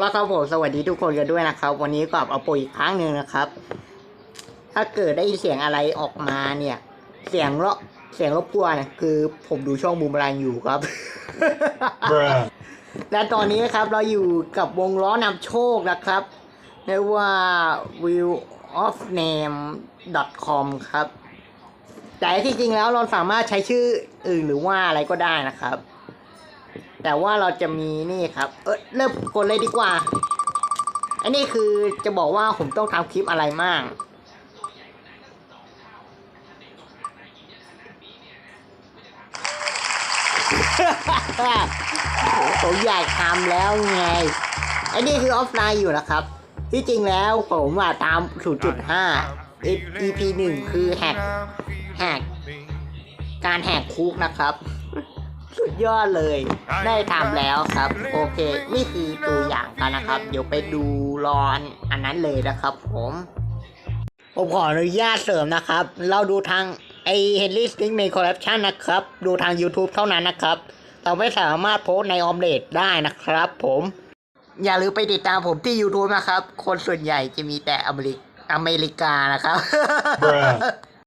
แล้วครับผมสวัสดีทุกคนกันด้วยนะครับ วันนี้กลับเอาปุ๋ยอีกครั้งหนึ่งนะครับ ถ้าเกิดได้ยินเสียงอะไรออกมาเนี่ย เสียงเลาะเสียงรบกวนเนี่ยคือผมดูช่องบูมแรงอยู่ครับ Bruh. และตอนนี้ครับเราอยู่กับวงล้อนำโชคนะครับเรียกว่า view of name com ครับ แต่ที่จริงแล้วเราสามารถใช้ชื่ออื่นหรือว่าอะไรก็ได้นะครับ แต่ว่าเราจะมีนี่ครับ เออเริ่มกดเลยดีกว่า อันนี้คือจะบอกว่าผมต้องทำคลิปอะไรมั่งผมอยากทำแล้วไง อันนี้คือออฟไลน์อยู่นะครับ ที่จริงแล้วผมว่าตาม 0.5 EP 1 คือแฮกแฮกการแหกคุกนะครับ สุดยอดเลย ได้ทำแล้วครับ โอเค นี่คือตัวอย่างกันนะครับ เดี๋ยวไปดูรอนอันนั้นเลยนะครับผมผมขออนุญาตเสริมนะครับ เราดูทางไอเฮนรี่สติงในคอร์รัปชันนะครับ ดูทาง YouTube เท่านั้นนะครับ เราไม่สามารถโพสต์ในออมเลดได้นะครับผม อย่าลืมไปติดตามผมที่ YouTube นะครับ คนส่วนใหญ่จะมีแต่อเมริกอเมริกานะครับ Bruh.